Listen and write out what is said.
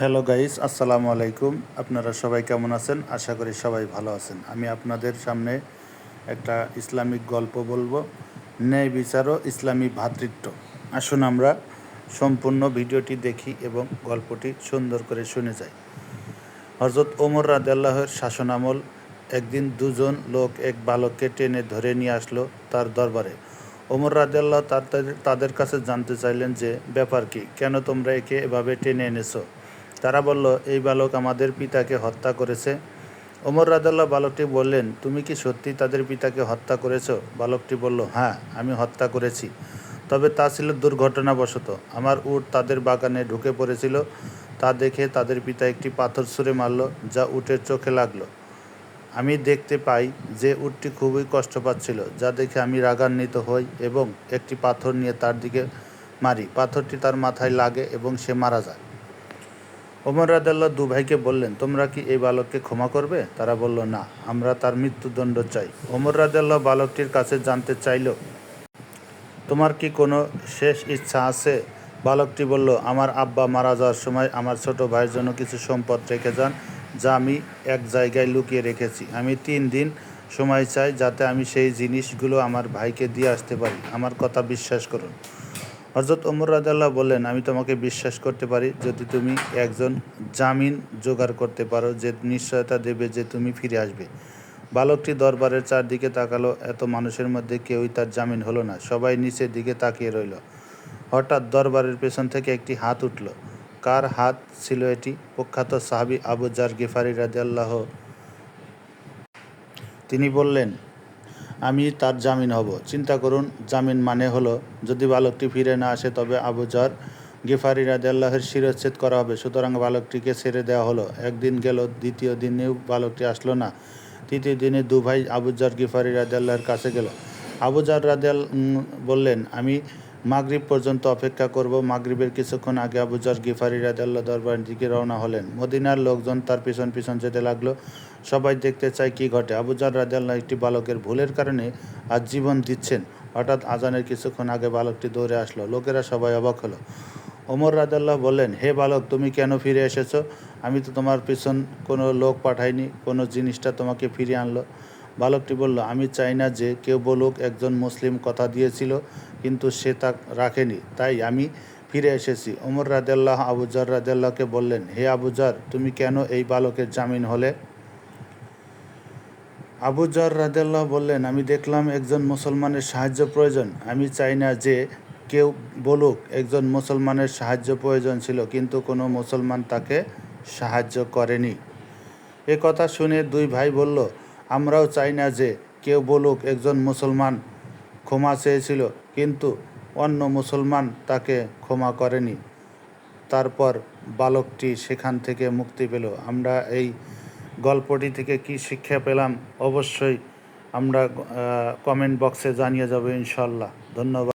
Hello guys আসসালামু আলাইকুম আপনারা সবাই কেমন আছেন? আশা করি সবাই ভালো আছেন। আমি আপনাদের সামনে একটা ইসলামিক গল্প বলব। ন্যায় বিচার ও ইসলামী ভ্রাতৃত্ব আসুন আমরা সম্পূর্ণ ভিডিওটি দেখি এবং গল্পটি সুন্দর করে শুনে যাই। হজরত ওমর রাদেল্লাহের শাসনামল একদিন দুজন লোক এক বালককে টেনে ধরে নিয়ে আসলো তার দরবারে। ওমর রাদেল্লাহ তাদের তাদের কাছে জানতে চাইলেন যে, ব্যাপার কি? কেন তোমরা একে এভাবে টেনে এনেছো? তারা বলল, এই বালক আমাদের পিতাকে হত্যা করেছে। ওমর রাদাল্লাহ বালকটি বললেন, তুমি কি সত্যি তাদের পিতাকে হত্যা করেছ? বালকটি বলল হ্যাঁ আমি হত্যা করেছি। তবে তা ছিল দুর্ঘটনাবশত। আমার উট তাদের বাগানে ঢুকে পড়েছিল। তা দেখে তাদের পিতা একটি পাথর ছুঁড়ে মারল, যা উটের চোখে লাগল। আমি দেখতে পাই যে উটটি খুবই কষ্ট পাচ্ছিল, যা দেখে আমি রাগান্বিত হই এবং একটি পাথর নিয়ে তার দিকে মারি। পাথরটি তার মাথায় লাগে এবং সে মারা যায়। ওমর রাদাল্লাহ দু ভাইকে বললেন, তোমরা কি এই বালককে ক্ষমা করবে? তারা বলল, না, আমরা তার মৃত্যুদণ্ড চাই। ওমর রাদাল্লাহ বালকটির কাছে জানতে চাইল, তোমার কি কোনো শেষ ইচ্ছা আছে? বালকটি বলল, আমার আব্বা মারা যাওয়ার সময় আমার ছোট ভাইয়ের জন্য কিছু সম্পদ রেখে যান, যা আমি এক জায়গায় লুকিয়ে রেখেছি। আমি তিন দিন সময় চাই যাতে আমি সেই জিনিসগুলো আমার ভাইকে দিয়ে আসতে পারি। আমার কথা বিশ্বাস করুন। হজরত ওমর রাজাল্লাহ বললেন, আমি তোমাকে বিশ্বাস করতে পারি যদি তুমি একজন জামিন জোগাড় করতে পারো যে নিশ্চয়তা দেবে যে তুমি ফিরে আসবে। বালকটি দরবারের চারদিকে তাকালো, এত মানুষের মধ্যে কেউই তার জামিন হলো না, সবাই নিচের দিকে তাকিয়ে রইল। হঠাৎ দরবারের পেছন থেকে একটি হাত উঠল। কার হাত ছিল এটি? প্রখ্যাত সাহাবি আবু জার গেফারি রাজিয়াল্লাহ তিনি বললেন আমি তার জামিন হব। চিন্তা করুন, জামিন মানে হলো, যদি বালকটি ফিরে না আসে তবে আবু গিফারি গেফারি রাদিয়াল্লাহের শিরচ্ছেদ করা হবে। সুতরাং বালকটিকে ছেড়ে দেওয়া হলো। একদিন গেল, দ্বিতীয় দিনেও বালকটি আসলো না। তৃতীয় দিনে দু ভাই আবুজার গিফারি রাদিয়াল্লাহর কাছে গেল। আবুজার রাদিয়াল বললেন, আমি মাগরিব পর্যন্ত অপেক্ষা করব। মাগরিবের কিছুক্ষণ আগে আবুজার গিফারি রাদিয়াল্লাহ দরবার দিকে রওনা হলেন। মদিনার লোকজন তার পিছন পিছন যেতে লাগল। সবাই দেখতে চায় কি ঘটে। আবুজার রাদিয়াল্লাহ একটি বালকের ভুলের কারণে আজ জীবন দিচ্ছেন। হঠাৎ আজানের কিছুক্ষণ আগে বালকটি দৌড়ে আসলো। লোকেরা সবাই অবাক হলো। ওমর রাজাল্লাহ বললেন, হে বালক, তুমি কেন ফিরে এসেছ? আমি তো তোমার পিছন কোনো লোক পাঠাইনি। কোনো জিনিসটা তোমাকে ফিরিয়ে আনলো। বালকটি বলল, আমি চাই না যে কেউ বলুক একজন মুসলিম কথা দিয়েছিল, কিন্তু সে তা রাখেনি। তাই আমি ফিরে এসেছি। ওমর রাদেল্লাহ আবুজার রাদেল্লাহকে বললেন, হে আবুজার তুমি কেন এই বালকের জামিন হলে? আবুজার রাদেল্লাহ বললেন, আমি দেখলাম একজন মুসলমানের সাহায্য প্রয়োজন। আমি চাই না যে কেউ বলুক একজন মুসলমানের সাহায্য প্রয়োজন ছিল, কিন্তু কোনো মুসলমান তাকে সাহায্য করেনি। এ কথা শুনে দুই ভাই বলল আমরাও চাই না যে কেউ বলুক একজন মুসলমান ক্ষমা চেয়েছিল, কিন্তু অন্য মুসলমান তাকে ক্ষমা করেনি। তারপর বালকটি সেখান থেকে মুক্তি পেল। আমরা এই গল্পটি থেকে কি শিক্ষা পেলাম অবশ্যই আমরা কমেন্ট বক্সে জানিয়ে যাব ইনশাল্লাহ ধন্যবাদ।